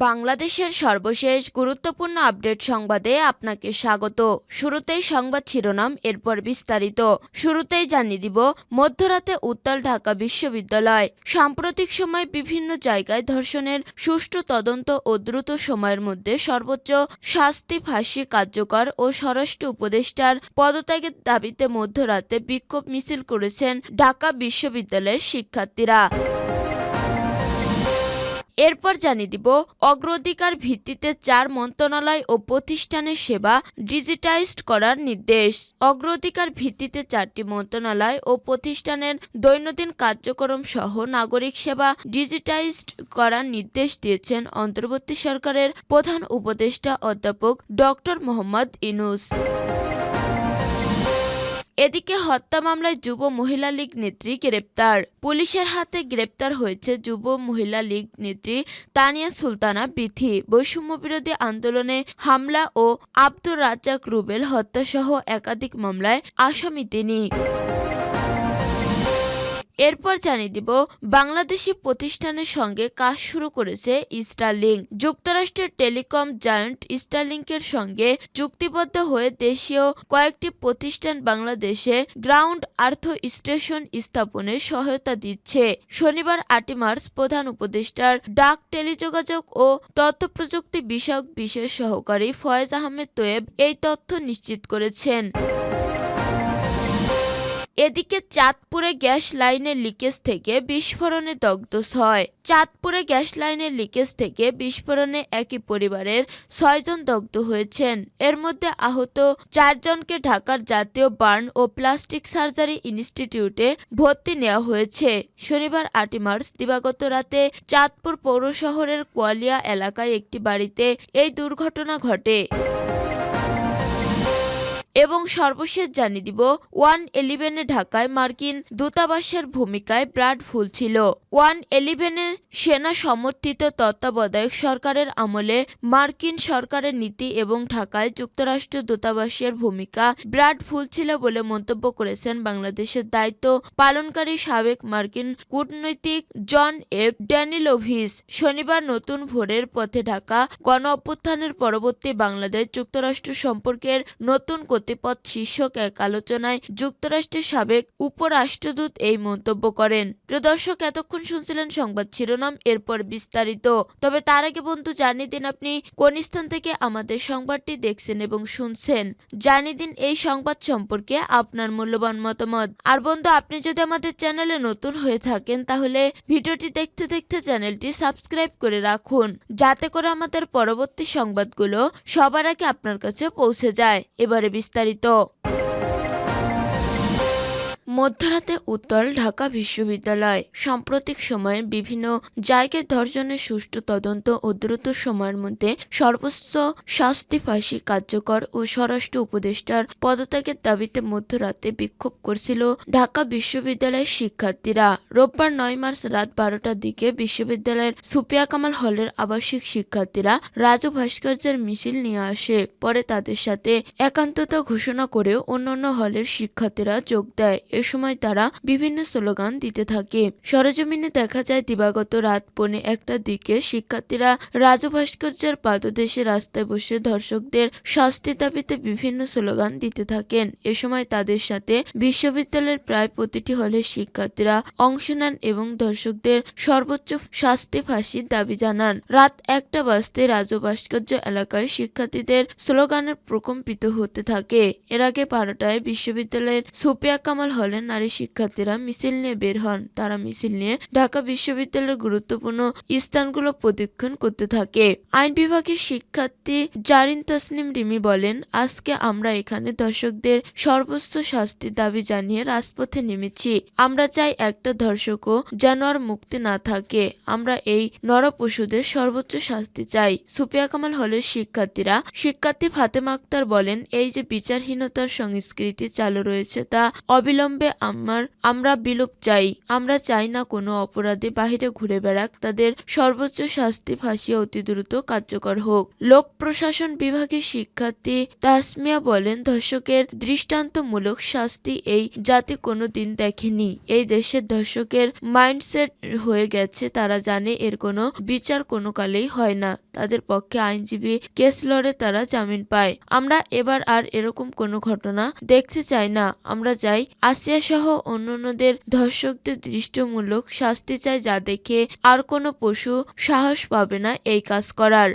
বাংলাদেশের সর্বশেষ গুরুত্বপূর্ণ আপডেট সংবাদে আপনাকে স্বাগত। শুরুতেই সংবাদ শিরোনাম, এরপর বিস্তারিত। শুরুতেই জানিয়ে দিব, মধ্যরাতে উত্তাল ঢাকা বিশ্ববিদ্যালয়। সাম্প্রতিক সময় বিভিন্ন জায়গায় ধর্ষণের সুষ্ঠু তদন্ত ও দ্রুত সময়ের মধ্যে সর্বোচ্চ শাস্তি ফাঁসি কার্যকর ও স্বরাষ্ট্র উপদেষ্টার পদত্যাগের দাবিতে মধ্যরাতে বিক্ষোভ মিছিল করেছেন ঢাকা বিশ্ববিদ্যালয়ের শিক্ষার্থীরা। এরপর জানিয়ে দিব, অগ্রাধিকার ভিত্তিতে চার মন্ত্রণালয় ও প্রতিষ্ঠানের সেবা ডিজিটাইজড করার নির্দেশ। অগ্রাধিকার ভিত্তিতে চারটি মন্ত্রণালয় ও প্রতিষ্ঠানের দৈনন্দিন কার্যক্রম সহ নাগরিক সেবা ডিজিটাইজড করার নির্দেশ দিয়েছেন অন্তর্বর্তী সরকারের প্রধান উপদেষ্টা অধ্যাপক ডক্টর মোহাম্মদ ইনুস এদিকে হত্যা মামলায় যুব মহিলা লীগ নেত্রী গ্রেপ্তার। পুলিশের হাতে গ্রেপ্তার হয়েছে যুব মহিলা লীগ নেত্রী তানিয়া সুলতানা বিথি বৈষম্য বিরোধী আন্দোলনে হামলা ও আব্দুর রাজ্জাক রুবেল হত্যাসহ একাধিক মামলায় আসামি তিনি। এরপর জানিয়ে দিব, বাংলাদেশি প্রতিষ্ঠানের সঙ্গে কাজ শুরু করেছে স্টারলিং যুক্তরাষ্ট্রের টেলিকম জায়ান্ট স্টারলিংকের সঙ্গে চুক্তিবদ্ধ হয়ে দেশীয় কয়েকটি প্রতিষ্ঠান বাংলাদেশে গ্রাউন্ড আর্থ স্টেশন স্থাপনে সহায়তা দিচ্ছে। শনিবার আটই মার্চ প্রধান উপদেষ্টার ডাক টেলিযোগাযোগ ও তথ্য প্রযুক্তি বিষয়ক বিশেষ সহকারী ফয়েজ আহমেদ তোয়েব এই তথ্য নিশ্চিত করেছেন। এদিকে চাঁদপুরে গ্যাস লাইনের লিকেজ থেকে বিস্ফোরণে দগ্ধ ছয়। চাঁদপুরে গ্যাস লাইনের লিকেজ থেকে বিস্ফোরণে একই পরিবারের ছয়জন দগ্ধ হয়েছেন। এর মধ্যে আহত চারজনকে ঢাকার জাতীয় বার্ন ও প্লাস্টিক সার্জারি ইনস্টিটিউটে ভর্তি নেওয়া হয়েছে। শনিবার আটই মার্চ, দিবাগত রাতে চাঁদপুর পৌর শহরের কোয়ালিয়া এলাকায় একটি বাড়িতে এই দুর্ঘটনা ঘটে। এবং সর্বশেষ জানিয়ে দিব, ওয়ান ইলেভেনে ঢাকায় মার্কিন দূতাবাসের ভূমিকায় ব্রাড ফুল ছিল। ওয়ান ইলেভেনে সেনা সমর্থিত তত্ত্বাবধায়ক সরকারের আমলে মার্কিন সরকারের নীতি এবং ঢাকায় যুক্তরাষ্ট্র দূতাবাসের ভূমিকা ব্রাড ফুল ছিল বলে মন্তব্য করেছেন বাংলাদেশের দায়িত্ব পালনকারী সাবেক মার্কিন কূটনৈতিক জন এফ ড্যানিলোভিস। শনিবার নতুন ভোরের পথে ঢাকা গণ অভ্যুত্থানের পরবর্তী বাংলাদেশ যুক্তরাষ্ট্র সম্পর্কের নতুন গতিপথ শীর্ষক এক আলোচনায় যুক্তরাষ্ট্রের সাবেক উপরাষ্ট্রদূত এই মন্তব্য করেন। প্রিয় দর্শক, এতক্ষণ শুনছিলেন সংবাদ শিরোনাম, এরপর বিস্তারিত। তবে তার আগে বন্ধু, জানিয়ে দিন আপনি কোন স্থান থেকে আমাদের সংবাদটি দেখছেন এবং শুনছেন। জানিয়ে দিন এই সংবাদ সম্পর্কে আপনার মূল্যবান মতামত। আর বন্ধু, আপনি যদি আমাদের চ্যানেলে নতুন হয়ে থাকেন, তাহলে ভিডিওটি দেখতে দেখতে চ্যানেলটি সাবস্ক্রাইব করে রাখুন, যাতে করে আমাদের পরবর্তী সংবাদগুলো সবার আগে আপনার কাছে পৌঁছে যায়। এবারে বিস্তারিত মধ্যরাতে উত্তর ঢাকা বিশ্ববিদ্যালয়। সাম্প্রতিক সময়ে বিভিন্ন জায়গায় ধর্ষণের সুষ্ঠু তদন্ত ও দ্রুত সময়ের মধ্যে সর্বোচ্চ শাস্তি ফাঁসি কার্যকর ও স্বরাষ্ট্র উপদেষ্টার পদত্যাগের দাবিতে মধ্যরাতে বিক্ষোভ করছিল ঢাকা বিশ্ববিদ্যালয়ের শিক্ষার্থীরা। রোববার নয় মার্চ রাত বারোটার দিকে বিশ্ববিদ্যালয়ের সুপিয়া কামাল হলের আবাসিক শিক্ষার্থীরা রাজু ভাস্কর্যের মিছিল নিয়ে আসে। পরে তাদের সাথে একান্ততা ঘোষণা করেও অন্যান্য হলের শিক্ষার্থীরা যোগ দেয়। সময় তারা বিভিন্ন স্লোগান দিতে থাকে। সরেজমিনে দেখা যায় দিবাগত রাত পৌনে একটার দিকে শিক্ষার্থীরা রাজু ভাস্কর্যের পাদদেশে রাস্তায় বসে ধর্ষকদের শাস্তি দাবিতে বিভিন্ন স্লোগান দিতে থাকেন। এ সময় তাদের সাথে বিশ্ববিদ্যালয়ের প্রায় প্রতিটি হলের শিক্ষার্থীরা অংশ নেন এবং ধর্ষকদের সর্বোচ্চ শাস্তি ফাঁসির দাবি জানান। রাত একটা বাজতে রাজু ভাস্কর্য এলাকায় শিক্ষার্থীদের স্লোগানের প্রকম্পিত হতে থাকে। এর আগে বারোটায় বিশ্ববিদ্যালয়ের সুপিয়া কামাল হলের নারী শিক্ষার্থীরা মিছিল নিয়ে বের হন। তারা মিছিল নিয়ে ঢাকা বিশ্ববিদ্যালয়ের গুরুত্বপূর্ণ স্থানগুলো প্রদক্ষিণ করতে থাকে। আইন বিভাগের শিক্ষার্থী জারিন তসনিম রিমি বলেন, আজকে আমরা এখানে দর্শকদের সর্বোচ্চ শাস্তির দাবি জানিয়ে রাজপথে নেমেছি। আমরা চাই একটা ধর্ষকও যেন আর মুক্তি না থাকে। আমরা এই নরপশুদের সর্বোচ্চ শাস্তি চাই। সুপিয়া কামাল হলের শিক্ষার্থীরা শিক্ষার্থী ফাতেমা আক্তার বলেন, এই যে বিচারহীনতার সংস্কৃতি চালু রয়েছে তা অবিলম্বে অবিলম্বে আমার, আমরা বিলোপ চাই। আমরা চাই না কোনো অপরাধী বাহিরে ঘুরে বেড়াক। তাদের সর্বোচ্চ শাস্তি ফাঁসি অতি দ্রুত কার্যকর হোক। লোক প্রশাসন বিভাগের শিক্ষার্থী তাসমিয়া বলেন, ধর্ষকের দৃষ্টান্তমূলক শাস্তি এই জাতি কোনো দিন দেখেনি। এই দেশের ধর্ষকের মাইন্ডসেট হয়ে গেছে, তারা জানে এর কোনো বিচার কোনো কালেই হয় না। তাদের পক্ষে আইনজীবী কেস লড়ে তারা জামিন পায়। আমরা এবার আর এরকম কোনো ঘটনা দেখতে চাই না। আমরা চাই আসিয়া সহ অন্যান্যদের ধর্ষকদের দৃষ্টমূলক শাস্তি চায় যা দেখে আর কোনো পশু সাহস পাবে না এই কাজ করার।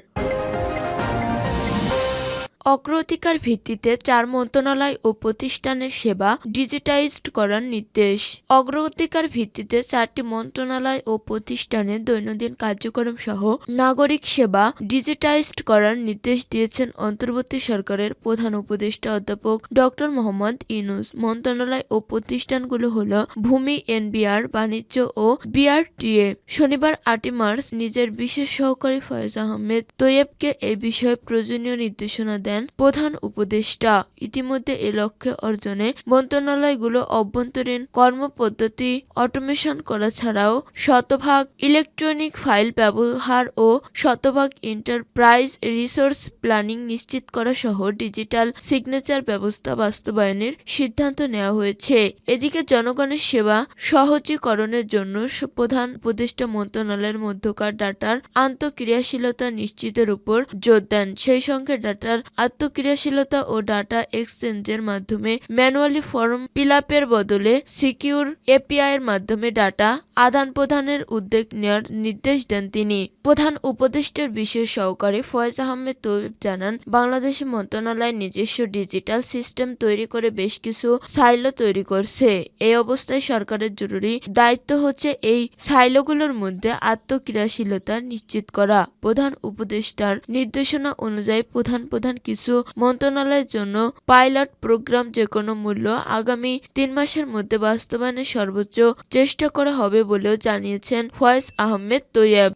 অগ্রাধিকার ভিত্তিতে চার মন্ত্রণালয় ও প্রতিষ্ঠানের সেবা ডিজিটাইজড করার নির্দেশ। অগ্রাধিকার ভিত্তিতে চারটি মন্ত্রণালয় ও প্রতিষ্ঠানের দৈনন্দিন কার্যক্রম সহ নাগরিক সেবা ডিজিটাইজড করার নির্দেশ দিয়েছেন অন্তর্বর্তী সরকারের প্রধান উপদেষ্টা অধ্যাপক ডক্টর মোহাম্মদ ইনুস মন্ত্রণালয় ও প্রতিষ্ঠানগুলো হল ভূমি, এনবিআর, বাণিজ্য ও বিআরটিএ। শনিবার আটই মার্চ নিজের বিশেষ সহকারী ফয়েজ আহমেদ তৈয়বকে এই বিষয়ে প্রয়োজনীয় নির্দেশনা দেন। প্রধান উপদেষ্টা। ইতিমধ্যে এ লক্ষ্যে অর্জনে মন্ত্রণালয়গুলো অভ্যন্তরীণ কর্মপদ্ধতি অটোমেশন করা ছাড়াও শতভাগ ইলেকট্রনিক ফাইল ব্যবহার ও শতভাগ এন্টারপ্রাইজ রিসোর্স প্ল্যানিং নিশ্চিত করা সহ ডিজিটাল সিগনেচার ব্যবস্থা বাস্তবায়নের সিদ্ধান্ত নেওয়া হয়েছে। এদিকে জনগণের সেবা সহজীকরণের জন্য প্রধান উপদেষ্টা মন্ত্রণালয়ের মধ্যকার ডাটার আন্তঃক্রিয়াশীলতা নিশ্চিতের উপর জোর দেন। সেই সঙ্গে ডাটার আত্মক্রিয়াশীলতা ও ডাটা এক্সচেঞ্জের মাধ্যমে ম্যানুয়ালি ফর্ম পিলাপের বদলে সিকিউর এপিআই এর মাধ্যমে ডাটা আদান প্রদানের উদ্যোগ নেওয়ার নির্দেশ দেন তিনি। প্রধান উপদেষ্টার বিশেষ সহকারী ফয়েজ আহমেদ তৈব জানান, বাংলাদেশ মন্ত্রণালয় নিজস্ব ডিজিটাল সিস্টেম তৈরি করে বেশ কিছু সাইলো তৈরি করছে। এই অবস্থায় সরকারের জরুরি দায়িত্ব হচ্ছে এই সাইলোগুলোর মধ্যে আত্মক্রিয়াশীলতা নিশ্চিত করা। প্রধান উপদেষ্টার নির্দেশনা অনুযায়ী প্রধান প্রধান কিছু মন্ত্রণালয়ের জন্য পাইলট প্রোগ্রাম যে কোনো মূল্য আগামী তিন মাসের মধ্যে বাস্তবায়নের সর্বোচ্চ চেষ্টা করা হবে বলেও জানিয়েছেন ফয়েজ আহমেদ তৈয়ব।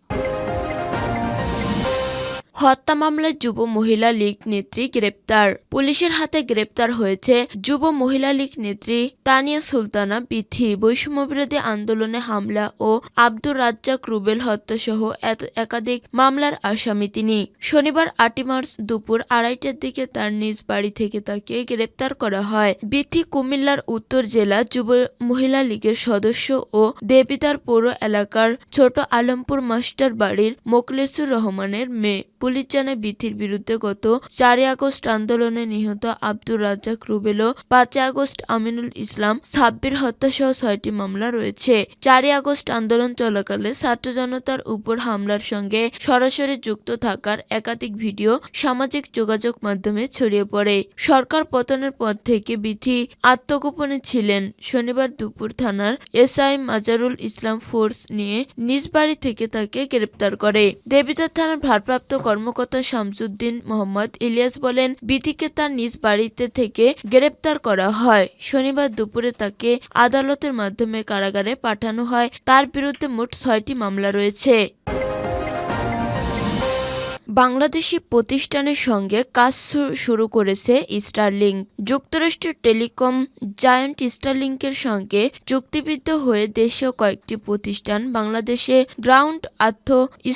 হত্যা মামলায় যুব মহিলা লীগ নেত্রী গ্রেপ্তার। পুলিশের হাতে গ্রেপ্তার হয়েছে যুব মহিলা লীগ নেত্রী তানিয়া সুলতানা বিথি। বৈষম্য বিরোধী আন্দোলনে হামলা ও আব্দুর রাজ্জাক রুবেল হত্যাসহ এত- একাধিক মামলার আসামি তিনি। শনিবার আটই মার্চ দুপুর আড়াইটার দিকে তার নিজ বাড়ি থেকে তাকে গ্রেপ্তার করা হয়। বিথি কুমিল্লার উত্তর জেলা যুব মহিলা লীগের সদস্য ও দেবিদার পৌর এলাকার ছোট আলমপুর মাস্টার বাড়ির মোকলেসুর রহমানের মেয়ে। জানায় বিথির বিরুদ্ধে গত চারই আগস্ট আন্দোলনে নিহত আব্দুর রাজ্জাক রুবেল পাঁচই আগস্ট আমিনুল ইসলাম সাব্বির হত্যাসহ ছয়টি মামলা রয়েছে। চারই আগস্ট আন্দোলন চলাকালে ছাত্র জনতার উপর হামলার সঙ্গে সরাসরি যুক্ত থাকার একাধিক ভিডিও সামাজিক যোগাযোগ মাধ্যমে ছড়িয়ে পড়ে। সরকার পতনের পর থেকে বিথি আত্মগোপনে ছিলেন। শনিবার দুপুর থানার এসআই মাজারুল ইসলাম ফোর্স নিয়ে নিজ বাড়ি থেকে তাকে গ্রেপ্তার করে। দেবিদার থানার ভারপ্রাপ্ত কর্মকর্তা শামসুদ্দিন মোহাম্মদ ইলিয়াস বলেন বিথিকে তার নিজ বাড়িতে থেকে গ্রেপ্তার করা হয়। শনিবার দুপুরে তাকে আদালতের মাধ্যমে কারাগারে পাঠানো হয়। তার বিরুদ্ধে মোট ছয়টি মামলা রয়েছে। বাংলাদেশি প্রতিষ্ঠানের সঙ্গে কাজ শুরু করেছে স্টারলিংক যুক্তরাষ্ট্রের টেলিকম জায়ান্ট স্টারলিংকের সঙ্গে চুক্তিবদ্ধ হয়ে দেশীয় কয়েকটি প্রতিষ্ঠান বাংলাদেশে গ্রাউন্ড আর্থ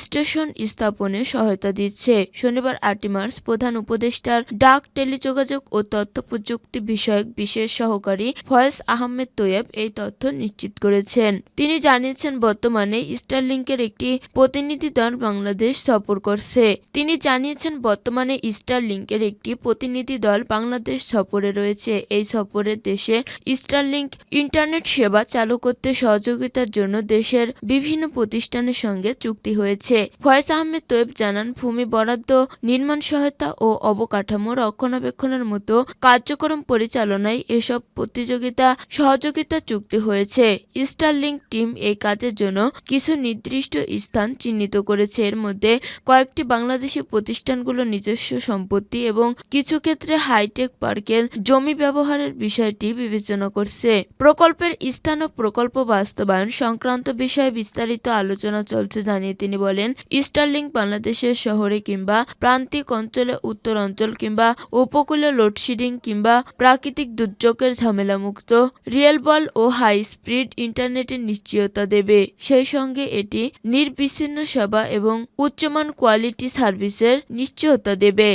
স্টেশন স্থাপনে সহায়তা দিচ্ছে। শনিবার আটই মার্চ প্রধান উপদেষ্টার ডাক, টেলিযোগাযোগ ও তথ্য প্রযুক্তি বিষয়ক বিশেষ সহকারী ফয়েজ আহমেদ তৈয়ব এই তথ্য নিশ্চিত করেছেন। তিনি জানিয়েছেন, বর্তমানে স্টারলিংকের একটি প্রতিনিধি দল বাংলাদেশ সফর করছে। তিনি জানিয়েছেন, বর্তমানে স্টারলিংকের একটি প্রতিনিধি দল বাংলাদেশ সফরে রয়েছে। এই সফরে দেশে স্টারলিংক ইন্টারনেট সেবা চালু করতে সহযোগিতার জন্য দেশের বিভিন্ন প্রতিষ্ঠানের সঙ্গে চুক্তি হয়েছে। ফয়েজ আহমেদ তৈব জানান, ভূমি বরাদ্দ, নির্মাণ সহায়তা ও অবকাঠামো রক্ষণাবেক্ষণের মতো কার্যক্রম পরিচালনায় এসব প্রতিযোগিতা সহযোগিতা চুক্তি হয়েছে। স্টারলিংক টিম এই কাজের জন্য কিছু নির্দিষ্ট স্থান চিহ্নিত করেছে। এর মধ্যে কয়েকটি বাংলাদেশ বাংলাদেশি প্রতিষ্ঠানগুলো নিজস্ব সম্পত্তি এবং কিছু ক্ষেত্রে হাইটেক পার্কের জমি ব্যবহারের বিষয়টি বিবেচনা করছে। প্রকল্পের স্থান ও প্রকল্প বাস্তবায়ন সংক্রান্ত বিষয়ে বিস্তারিত আলোচনা চলছে জানিয়ে তিনি বলেন স্টারলিংক বাংলাদেশের শহরে কিংবা প্রান্তিক অঞ্চলে উত্তর অঞ্চল কিংবা উপকূলে লোডশেডিং কিংবা প্রাকৃতিক দুর্যোগের ঝামেলামুক্ত রিয়েল বল ও হাই স্পিড ইন্টারনেটের নিশ্চয়তা দেবে। সেই সঙ্গে এটি নির্বিচ্ছিন্ন সেবা এবং উচ্চমান কোয়ালিটি সার্ভিসের নিশ্চয়তা দেবে।